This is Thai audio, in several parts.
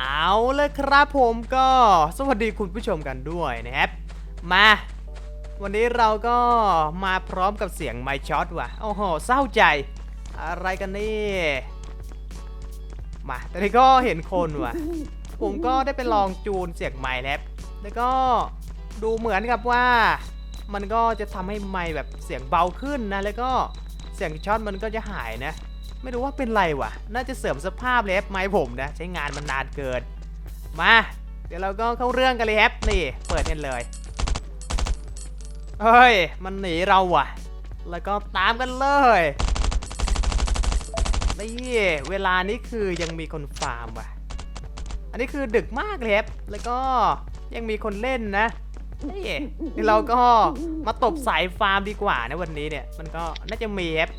เอาเลยครับผมก็สวัสดีคุณผู้ชมกันด้วยนะครับ มา วันนี้เราก็มาพร้อมกับเสียงไมค์ช็อตว่ะ โอ้โห เศร้าใจ อะไรกันนี่ มาแต่นี้ก็เห็นคนว่ะ ผมก็ได้ไปลองจูนเสียงไมค์แล้วแล้วก็ดูเหมือนกับว่า มันก็จะทำให้ไมค์แบบเสียงเบาขึ้นนะ แล้วก็เสียงช็อตมันก็จะหายนะ ไม่รู้ว่าเป็นไรวะน่าจะเสริมสภาพเลยครับไม้ผมนะ ใช้งานมันนานเกิน มา เดี๋ยวเราก็เข้าเรื่องกันเลยครับนี่ เปิดกันเลยเฮ้ย มันหนีเราว่ะ แล้วก็ตามกันเลยนี่เวลานี้คือยังมีคนฟาร์มว่ะ อันนี้คือดึกมากเลยครับ แล้วก็ยังมีคนเล่นนะนี่นี่เราก็มาตบสายฟาร์มดีกว่านะวันนี้เนี่ย มันก็น่าจะมีครับ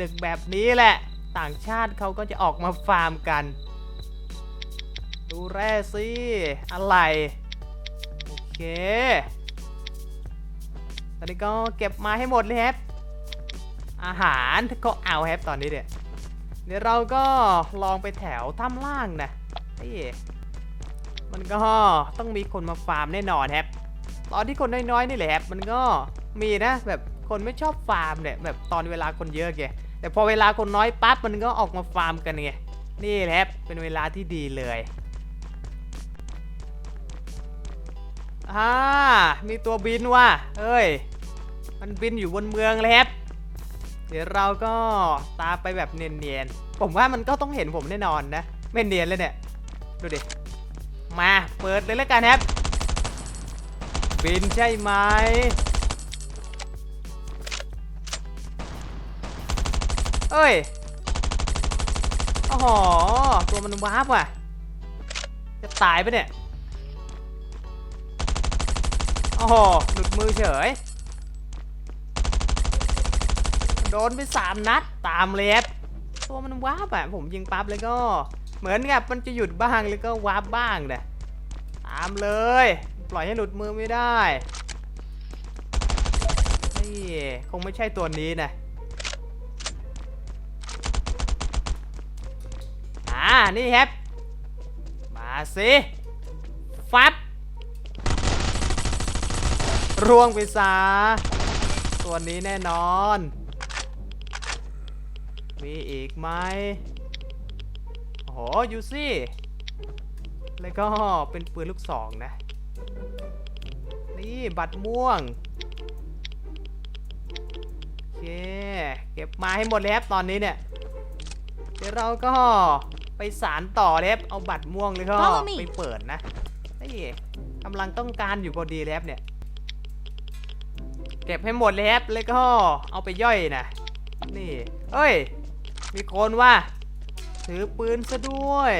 ดึกๆแบบนี้แหละ ต่างชาติเขาก็จะออกมาฟาร์มกัน ดูแร่สิ อะไร โอเค ตอนนี้ก็เก็บมาให้หมดเลยครับ อาหารก็เอาครับตอนนี้เนี่ยเดี๋ยวเราก็ลองไปแถวถ้ำล่างนะนี่มันก็ต้องมีคนมาฟาร์มแน่นอนครับ ตอนที่คนน้อยๆนี่แหละครับ มันก็มีนะแบบ คนไม่ชอบฟาร์มเนี่ยแบบตอนเวลาคนเยอะไงแต่พอเวลาคนน้อยปั๊บมันก็ออกมาฟาร์มกันไงนี่แหละเป็นเวลาที่ดีเลยอ่ามีตัวบินว่ะเอ้ย มันบินอยู่บนเมืองเลยครับเดี๋ยวเราก็ตาไปแบบเนียนๆ ผมว่ามันก็ต้องเห็นผมแน่นอนนะ ไม่เนียนเลยเนี่ย ดูดิ มาเปิดเลยแล้วกันครับ บินใช่ไหม เอ้ยโอ้โหตัวมันวาร์ปว่ะ จะตายปะเนี่ยโอ้โหหลุดมือเฉย โดนไปสามนัด ตามเลยครับตัวมันวาร์ปอะ ผมยิงปั๊บแล้วก็ เหมือนกับมันจะหยุดบ้างแล้วก็วาร์ปบ้างเนะตามเลย ปล่อยให้หลุดมือไม่ได้นี่คงไม่ใช่ตัวนี้นะ อ่า นี่ครับ มาสิฟับร่วงไปซะตัวนี้แน่นอน มีอีกไหมโอ้โหยูซี่ แล้วก็เป็นปืนลูกสองนะ นี่บัตรม่วง โอเค เก็บมาให้หมดเลยครับตอนนี้เนี่ย เดี๋ยวเราก็ ไปสารต่อเลยครับเอาบัตรม่วงเลยก็ Follow me ไปเปิดนะนี่กำลังต้องการอยู่พอดีเลยครับเนี่ย เก็บให้หมดเลยครับแล้วก็เอาไปย่อยนะนี่เอ้ย มีคนว่า ถือปืนซะด้วย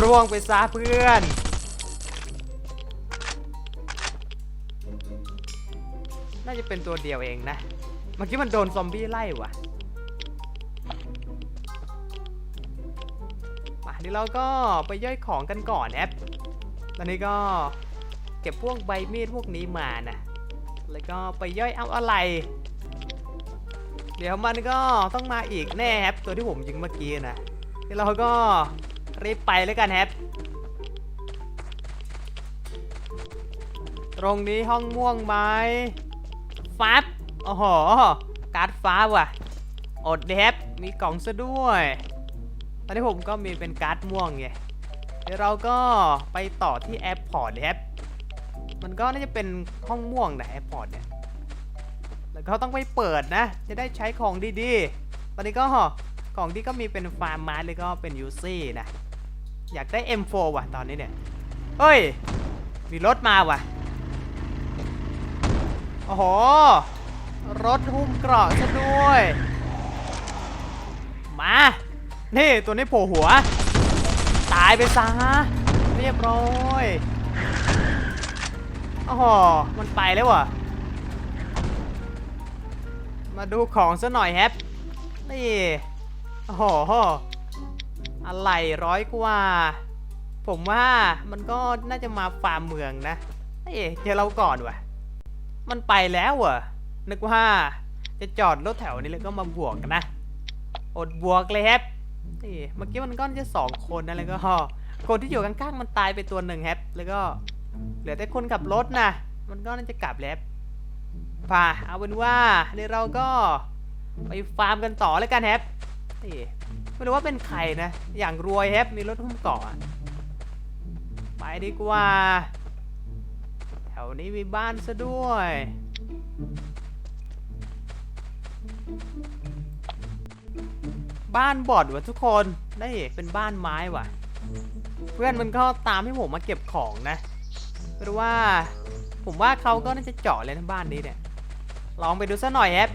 ร่วงไปซะเพื่อน น่าจะเป็นตัวเดียวเองนะ เมื่อกี้มันโดนซอมบี้ไล่ว่ะ มาเดี๋ยวเราก็ไปย่อยของกันก่อนแอปตอนนี้ก็เก็บพวกใบมีดพวกนี้มานะ แล้วก็ไปย่อยเอาอะไร เดี๋ยวมันก็ต้องมาอีกแน่ครับตัวที่ผมยิงเมื่อกี้นะเดี๋ยวเราก็รีบไปแล้วกันครับตรงนี้ห้องม่วงไหมฟับโอ้โห การ์ดฟ้าว่ะ อดเดฟมีกล่องซะด้วย ตอนนี้ผมก็มีเป็นการ์ดม่วงไงเดี๋ยวเราก็ไปต่อที่แอร์พอร์ตเลยครับมันก็น่าจะเป็นห้องม่วงนะแอร์พอร์ตเนี่ยแล้วก็ต้องไปเปิดนะ จะได้ใช้ของดีๆ ตอนนี้ก็ของที่ก็มีเป็นฟาร์มมาร์แล้วก็เป็นยูซี่นะ อยากได้ M4 ว่ะตอนนี้เนี่ย เฮ้ย มีรถมาว่ะ โอ้โห รถหุ้มเกราะซะด้วย มา นี่ตัวนี้โผล่หัว ตายไปซะเรียบร้อยอ้โหมันไปแล้วว่ะ มาดูของซะหน่อยแฮปนี่โอ้โหอะไรร้อยกว่า ผมว่ามันก็น่าจะมาฟาร์มเมืองนะเอ้ยเจอเราก่อนว่ะ มันไปแล้วเหรอนึกว่าจะจอดรถแถวนี้แล้วก็มาบวกกันนะ อดบวกเลยแฮป นี่เมื่อกี้มันก็จะสองคนนะแล้วก็คนที่อยู่ข้างๆมันตายไปตัวหนึ่งแฮปแล้วก็เหลือแต่คนขับรถนะมันก็น่าจะกลับแล้วป่าเอาเป็นว่าเดี๋ยวเราก็ไปฟาร์มกันต่อแล้วกันแฮปนี่ไม่รู้ว่าเป็นใครนะอย่างรวยแฮปมีรถหุ้มเกาะอะไปดีกว่า แถวนี้มีบ้านซะด้วย บ้านบอดว่ะทุกคนได้เป็นบ้านไม้ว่ะ เพื่อนมันก็ตามให้ผมมาเก็บของนะไม่รู้ว่า ผมว่าเขาก็น่าจะเจาะเลยนะบ้านนี้เนี่ย ลองไปดูซะหน่อยแอป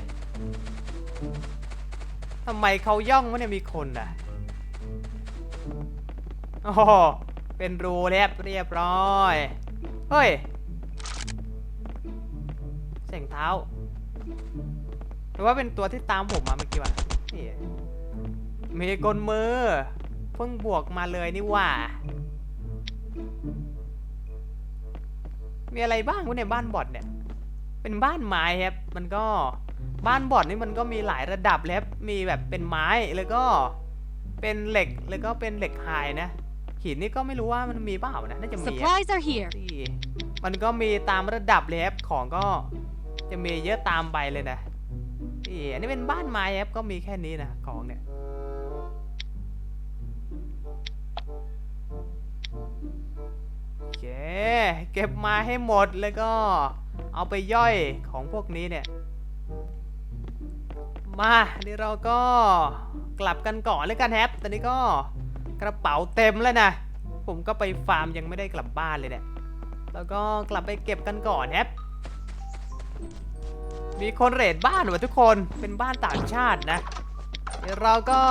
ทำไมเขาย่องวะเนี่ยมีคนอะโอ้เป็นรูเรียบเรียบร้อย เฮ้ย เสียงเท้า หรือว่าเป็นตัวที่ตามผมมาเมื่อกี้วะนี่ มีกลมือเพิ่งบวกมาเลยนี่หว่า มีอะไรบ้างวะในยบ้านบอดเนี่ย เป็นบ้านไม้ครับ มันก็บ้านบอดนี่มันก็มีหลายระดับเลยครับ มีแบบเป็นไม้แล้วก็เป็นเหล็กแล้วก็เป็นเหล็กไฮนะ หินนี่ก็ไม่รู้ว่ามันมีเปล่านะน่าจะมีอะ Supplies are here. ที่มันก็มีตามระดับเลยครับของก็จะมีเยอะตามไปเลยนะนี่อันนี้เป็นบ้านไม้ครับก็มีแค่นี้นะของเนี่ย เค เก็บมาให้หมดแล้วก็เอาไปย่อยของพวกนี้เนี่ย มานี่เราก็กลับกันก่อนเลยกันแฮปตอนนี้ก็กระเป๋าเต็มแล้วนะ ผมก็ไปฟาร์มยังไม่ได้กลับบ้านเลยเนี่ย แล้วก็กลับไปเก็บกันก่อนแฮปมีคนเรทบ้านว่ะทุกคน เป็นบ้านต่างชาตินะ เดี๋ยวเราก็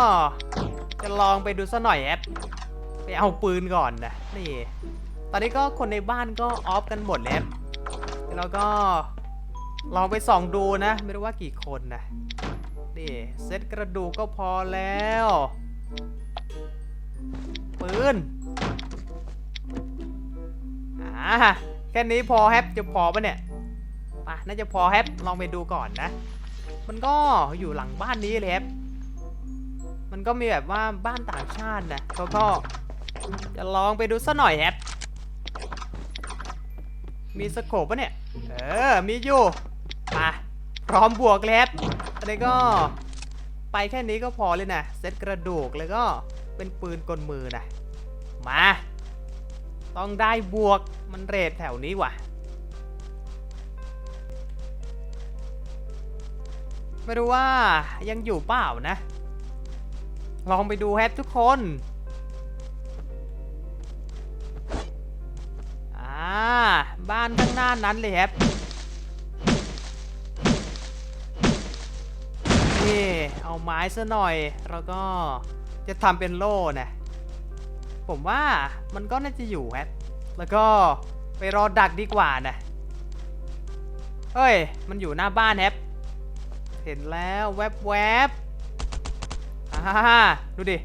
จะลองไปดูซะหน่อยแอปไปเอาปืนก่อนนะ นี่ ตอนนี้ก็คนในบ้านก็ออฟกันหมดแล้วเดี๋ยวเราก็ลองไปส่องดูนะ ไม่รู้ว่ากี่คนนะนี่เซตกระดูกก็พอแล้วปืนอ่าแค่นี้พอแฮปจะพอปะเนี่ยปะน่าจะพอแฮปลองไปดูก่อนนะ มันก็อยู่หลังบ้านนี้เลยแฮปมันก็มีแบบว่าบ้านต่างชาตินะเขาก็จะลองไปดูสัหน่อยแฮป มีสโคปปะเนี่ย เออ มีอยู่มาพร้อมบวกเลยแฮปอันนี้ก็ไปแค่นี้ก็พอเลยนะเซตกระดูกแล้วก็เป็นปืนกลมือนะมา ต้องได้บวกมันเรทแถวนี้ว่ะ ไม่รู้ว่ายังอยู่เปล่านะ ลองไปดูแฮปทุกคน อ่า บ้านข้างหน้านั้นเลยแฮปนี่ เอาไม้ซะหน่อย แล้วก็จะทำเป็นโล่นะ ผมว่ามันก็น่าจะอยู่แฮปแล้วก็ไปรอดักดีกว่านะเฮ้ย มันอยู่หน้าบ้านแฮปเห็นแล้วแวบแวบๆอ่าดูดิ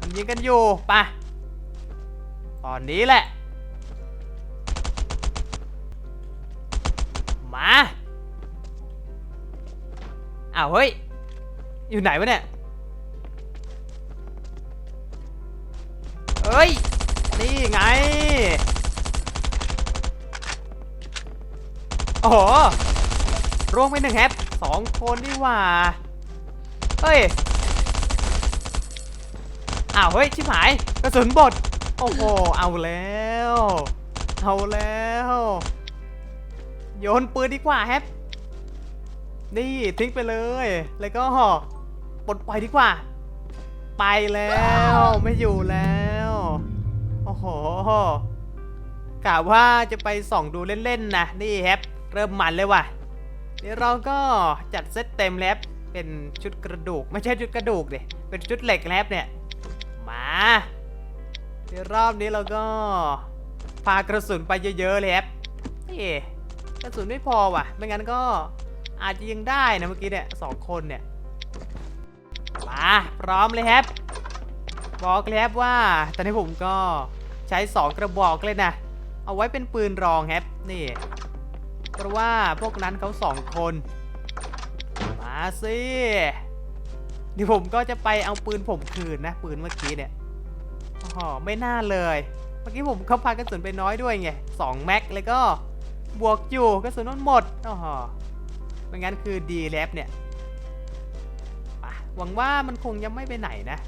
มันยิงกันอยู่ไปะตอนนี้แหละ มาอ้าวเฮ้ย อยู่ไหนวะเนี่ยเอ้ย นี่ไง โอ้โหร่วงไปหนึ่งแฮปสองคนนี่หว่า เฮ้ย อ้าวเฮ้ย ชิบหาย กระสุนบด โอ้โห เอาแล้ว เอาแล้ว โยนปืนดีกว่าแฮปนี่ทิ้งไปเลย แล้วก็ปลดปล่อยดีกว่า ไปแล้วไม่อยู่แล้วโอ้โหกะว่าจะไปส่องดูเล่นๆนะนี่แฮปเริ่มมันเลยว่ะเดี๋ยวเราก็จัดเซตเต็มแล้วเป็นชุดกระดูก ไม่ใช่ชุดกระดูกเดิเป็นชุดเหล็กแล้วเนี่ยมาเดี๋ยวรอบนี้เราก็พากระสุนไปเยอะๆเลยแฮปนี่ กระสุนไม่พอว่ะ ไม่งั้นก็อาจจะยังได้นะเมื่อกี้เนี่ยสองคนเนี่ย มาพร้อมเลยแฮปบบอกเลยแฮปว่าตอนนี้ผมก็ใช้ 2 กระบอกเลยนะ เอาไว้เป็นปืนรองแฮปนี่ เพราะว่าพวกนั้นเขาสองคน มาสิเดี๋ยวผมก็จะไปเอาปืนผมคืนนะ ปืนเมื่อกี้เนี่ยอ๋อไม่น่าเลย เมื่อกี้ผมเขาพากระสุนไปน้อยด้วยไงสองแม็กแล้วก็ บวกอยู่กระสุนมันหมดอ๋อไม่งั้นคือดีแลบเนี่ยหวังว่ามันคงยังไม่ไปไหนนะ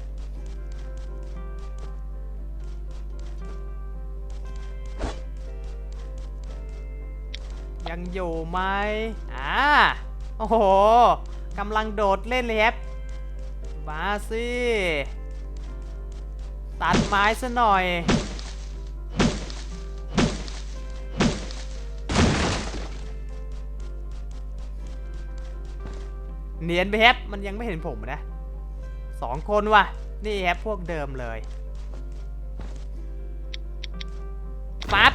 ยังอยู่ไหมอ่าโอ้โหกำลังโดดเล่นเลยครับมาสิ ตัดไม้ซะหน่อย เนียนไปแฮปมันยังไม่เห็นผมนะสองคนว่ะ นี่แฮปพวกเดิมเลยปั๊บ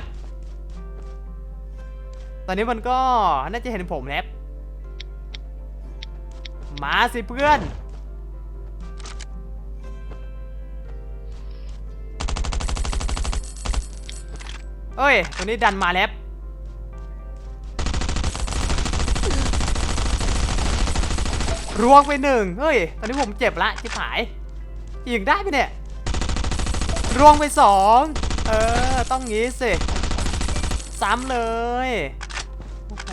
ตอนนี้มันก็น่าจะเห็นผมแล้วมาสิเพื่อนเอ้ย ตัวนี้ดันมาแล้ว รวงไปหนึ่งเฮ้ย ตอนนี้ผมเจ็บละจิบหายยิงได้ไหมเนี่ยรวงไปสองเออ ต้องงี้สิ ซ้ำเลย โอ้โห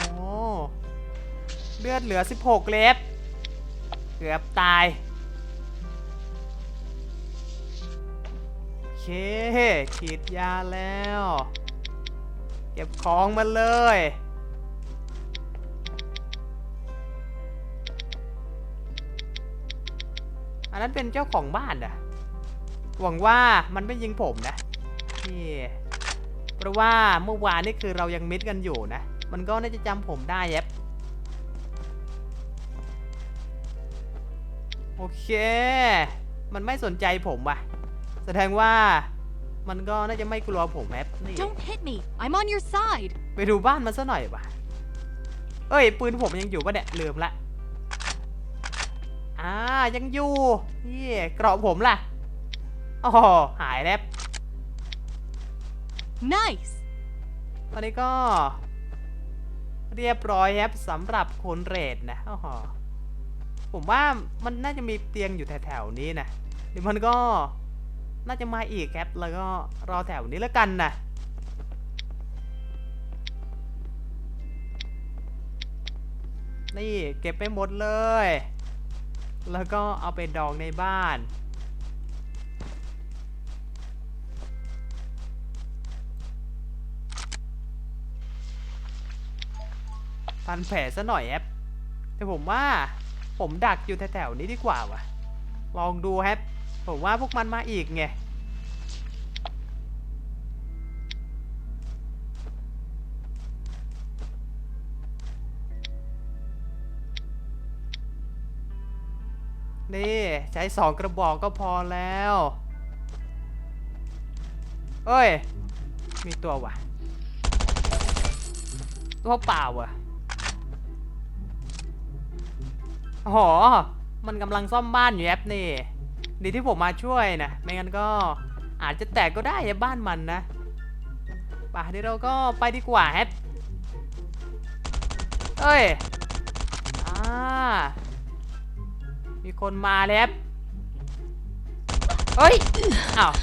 เลือดเหลือ 16 เล็บ เกือบตาย โอเคฉีดยาแล้ว เก็บของมาเลย อันนั้นเป็นเจ้าของบ้านอะหวังว่ามันไม่ยิงผมนะนี่เพราะว่าเมื่อวานนี่คือเรายังมิดกันอยู่นะ มันก็น่าจะจำผมได้แยบโอเค มันไม่สนใจผมว่ะ แสดงว่ามันก็น่าจะไม่กลัวผมแอปนี่ Don't hit me. I'm on your side. ไปดูบ้านมันซะหน่อยว่ะ เอ้ย ปืนผมยังอยู่ปะเนี่ยลืมละ อ่ายังอยู่นี่เกราะผมล่ะอ๋อหายแล้ว Nice. ตอนนี้ก็ เรียบร้อยครับสำหรับคนเรดนะอ๋อผมว่ามันน่าจะมีเตียงอยู่แถวๆนี้นะหรือมันก็น่าจะมาอีกครับแล้วก็รอแถวนี้แล้วกันนะนี่เก็บไปหมดเลย แล้วก็เอาไปดองในบ้าน พันแผลซะหน่อยแอปแต่ผมว่าผมดักอยู่แถวๆนี้ดีกว่าวะลองดูแฮปผมว่าพวกมันมาอีกไง นี่ใช้สองกระบอกก็พอแล้วเอ้ย มีตัวว่ะตัวเปล่าอะโอ้มันกำลังซ่อมบ้านอยู่แอปนี่ ดีที่ผมมาช่วยนะ ไม่งั้นก็อาจจะแตกก็ได้อะบ้านมันนะป่ะเดี๋ยวเราก็ไปดีกว่าแอปเอ้ย อ่า มีคนมาแล้วเฮ้ยอ้าว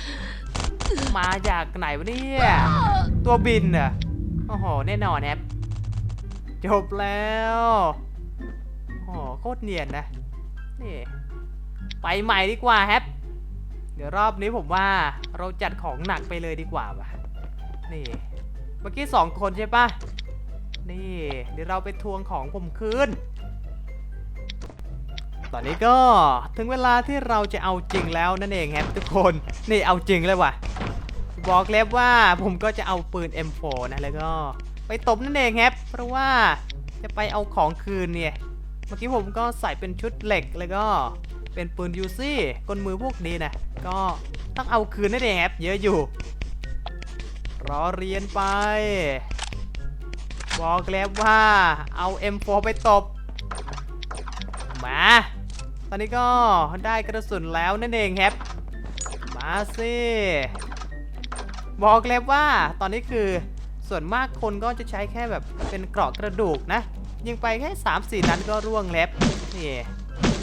มาจากไหนวะเนี่ยตัวบินอะโอ้โหแน่นอนแอปจบแล้วโอ้โหโคตรเนียนนะนี่ไปใหม่ดีกว่าแฮปเดี๋ยวรอบนี้ผมว่าเราจัดของหนักไปเลยดีกว่าว่ะนี่เมื่อกี้สองคนใช่ปะนี่ เดี๋ยวเราไปทวงของผมคืน ตอนนี้ก็ถึงเวลาที่เราจะเอาจริงแล้วนั่นเองครับทุกคนนี่เอาจริงเลยว่ะ บอกแล้วว่าผมก็จะเอาปืน M4 นะแล้วก็ไปตบนั่นเองครับเพราะว่าจะไปเอาของคืนเนี่ยเมื่อกี้ผมก็ใส่เป็นชุดเหล็กแล้วก็เป็นปืนยูซี่กลมือพวกนี้นะก็ต้องเอาคืนนั่นเองครับเยอะอยู่ รอเรียนไป บอกแล้วว่าเอา M4 ไปตบมา ตอนนี้ก็ได้กระสุนแล้วนั่นเองครับ มาสิบอกเลยว่าตอนนี้คือส่วนมากคนก็จะใช้แค่แบบเป็นเกราะกระดูกนะ ยิงไปแค่3 4นัดก็ร่วงเล็บนี่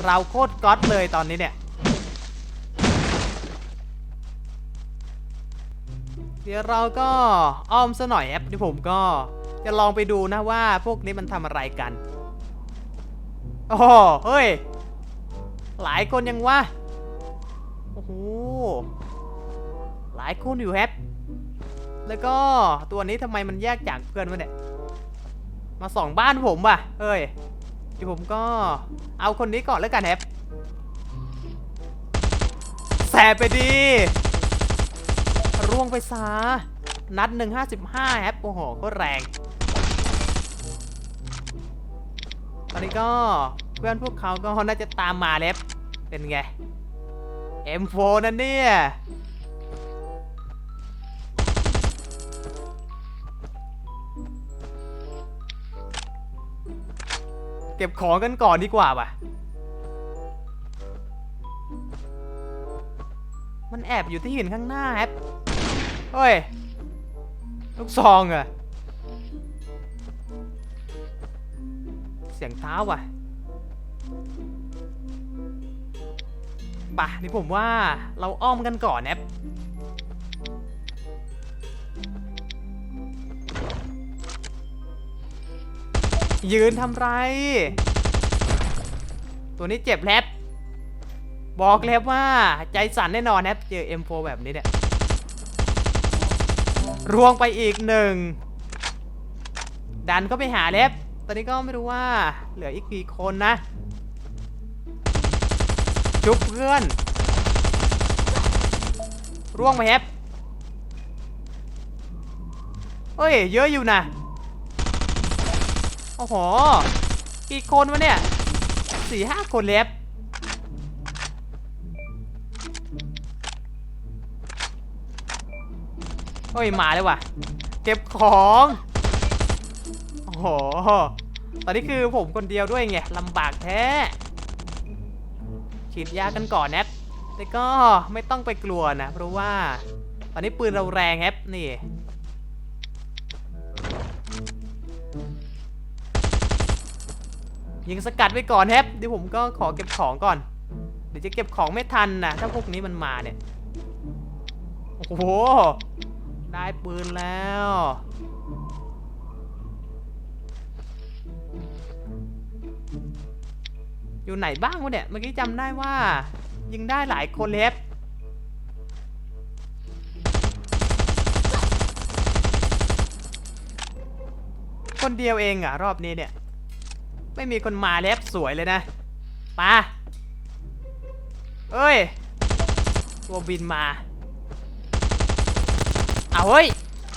เราโคตรก๊อตเลยตอนนี้เนี่ย เดี๋ยวเราก็อ้อมซะหน่อยแอปที่ผมก็จะลองไปดูนะว่าพวกนี้มันทำอะไรกัน โอ้เฮ้ย หลายคนยังวะโอ้โหหลายคนอยู่แฮปแล้วก็ตัวนี้ทำไมมันแยกจากเพื่อนวะเนี่ยมาส่องบ้านผมว่ะเอ้ยเดี๋ยวผมก็เอาคนนี้ก่อนแล้วกันแฮปแสบไปดี ร่วงไปซะนัดหนึ่งห้าสิบห้าแฮปโอ้โหก็แรง ตอนนี้ก็ เพื่อนพวกเขาก็น่าจะตามมาแล้วเป็นไง M4 นั่นเนี่ย เก็บของกันก่อนดีกว่าว่ะ มันแอบอยู่ที่หินข้างหน้าแฮปเฮ้ย ลูกซองอะเสียงเท้าว่ะ ป่ะนี่ผมว่าเราอ้อมกันก่อนแอปยืนทำไร ตัวนี้เจ็บแลบบอกแล้วว่าใจสั่นแน่นอนแอปเจอ M4 แบบนี้เนี่ยรวงไปอีกหนึ่ง ดันก็ไปหาเล็บ ตอนนี้ก็ไม่รู้ว่าเหลืออีกกี่คนนะ จุบเพื่อน ร่วงไปแฮปเฮ้ย เยอะอยู่นะโอ้โหกี่คนวะเนี่ยสี่ห้าคนเล็บเฮ้ยมาเลยว่ะ เก็บของโอ้โหตอนนี้คือผมคนเดียวด้วยไงลำบากแท้ ฉีดยากันก่อนแอปแต่ก็ไม่ต้องไปกลัวนะ เพราะว่าตอนนี้ปืนเราแรงแอปนี่ยิงสกัดไว้ก่อนแฮปเดี๋ยวผมก็ขอเก็บของก่อน เดี๋ยวจะเก็บของไม่ทันนะถ้าพวกนี้มันมาเนี่ย โอ้โห ได้ปืนแล้ว อยู่ไหนบ้างวะเนี่ย เมื่อกี้จำได้ว่า ยิงได้หลายคนเลยครับคนเดียวเองอะรอบนี้เนี่ย ไม่มีคนมาแล้วสวยเลยนะปาเอ้ย ตัวบินมา เอาเฮ้ย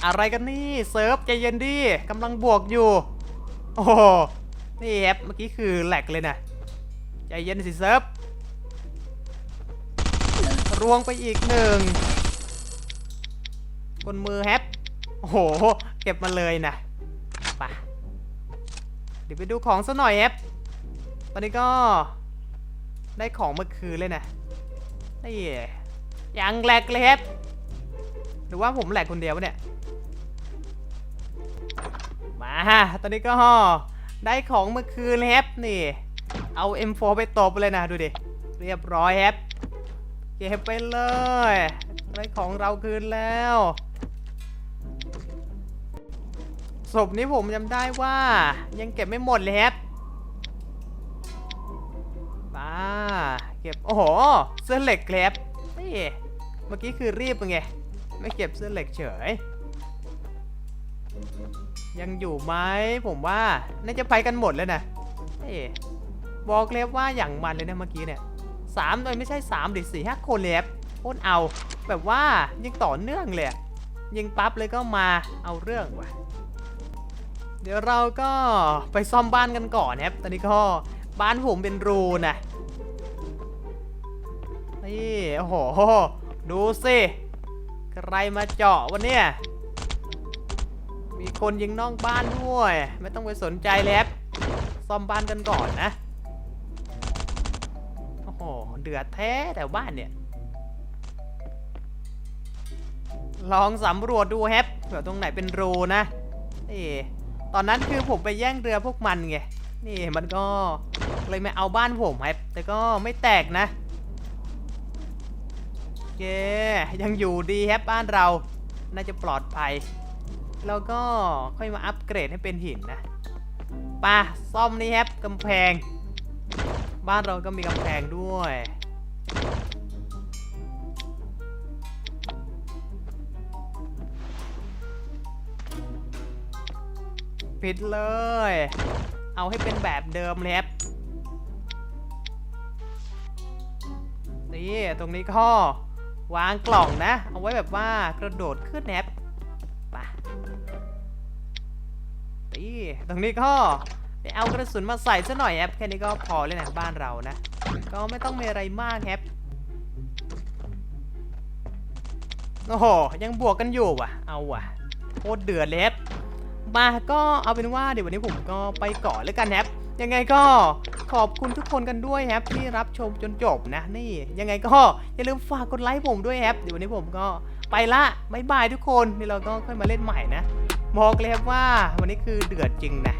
อะไรกันนี่ เซิร์ฟใจเย็นดิกำลังบวกอยู่ โอ้โหนี่แอปเมื่อกี้คือแหลกเลยนะ ใจเย็นสิเซิร์ฟรวงไปอีกหนึ่งบนมือแฮปโอ้โห เก็บมาเลยนะไปเดี๋ยวไปดูของซะหน่อยแฮปตอนนี้ก็ได้ของเมื่อคืนเลยนะนี่ยังแหลกเลยแฮปหรือว่าผมแหลกคนเดียววะเนี่ย มา ตอนนี้ก็ได้ของเมื่อคืนเลยแฮปนี่ เอา M4 ไปตบเลยนะดูดิ เรียบร้อยแฮปเก็บไปเลยได้ของเราคืนแล้วศพนี้ผมจำได้ว่า ยังเก็บไม่หมดเลยแฮปมาเก็บ โอ้โห เสื้อเหล็กแคลบนี่เมื่อกี้คือรีบเป็นไง ไม่เก็บเสื้อเหล็กเฉย ยังอยู่ไหมผมว่า น่าจะไปกันหมดแล้วนะเอ้ย บอกเลยว่าอย่างมันเลยนะเมื่อกี้เนี่ยสามเลยไม่ใช่สามดิสี่ห้าคนเลยครับโคตรเอาแบบว่ายิงต่อเนื่องเลยยิงปั๊บเลยก็มาเอาเรื่องว่ะ เดี๋ยวเราก็ไปซ่อมบ้านกันก่อนนะครับตอนนี้ก็บ้านผมเป็นรูนะนี่โอ้โหดูสิใครมาเจาะวันเนี้ยมีคนยิงนอกบ้านด้วย ไม่ต้องไปสนใจแล้วซ่อมบ้านกันก่อนนะ เดือดแท้แต่บ้านเนี่ย ลองสำรวจดูแฮปเผื่อตรงไหนเป็นรูนะนี่ตอนนั้นคือผมไปแย่งเรือพวกมันไงนี่มันก็เลยมาเอาบ้านผมแฮปแต่ก็ไม่แตกนะโอเคยังอยู่ดีแฮปบ้านเราน่าจะปลอดภัยแล้วก็ค่อยมาอัปเกรดให้เป็นหินนะป่ะซ่อมนี่แฮปกำแพง บ้านเราก็มีกำแพงด้วย ปิดเลย เอาให้เป็นแบบเดิมเลยครับนี่ตรงนี้ก็วางกล่องนะ เอาไว้แบบว่ากระโดดขึ้นแอปไปนี่ตรงนี้ก็ ไปเอากระสุนมาใส่ซะหน่อยแอปแค่นี้ก็พอเลยนะบ้านเรานะ ก็ไม่ต้องมีอะไรมากแอปโอ้โหยังบวกกันอยู่ว่ะ เอาว่ะโคตรเดือดเลยแอปมาก็เอาเป็นว่าเดี๋ยววันนี้ผมก็ไปก่อนแล้วกันแฮปยังไงก็ขอบคุณทุกคนกันด้วยแฮปที่รับชมจนจบนะนี่ ยังไงก็อย่าลืมฝากกดไลค์ผมด้วยแฮปเดี๋ยววันนี้ผมก็ไปละบายบายทุกคนนี่เราก็ค่อยมาเล่นใหม่นะบอกเลยครับว่าวันนี้คือเดือดจริงนะ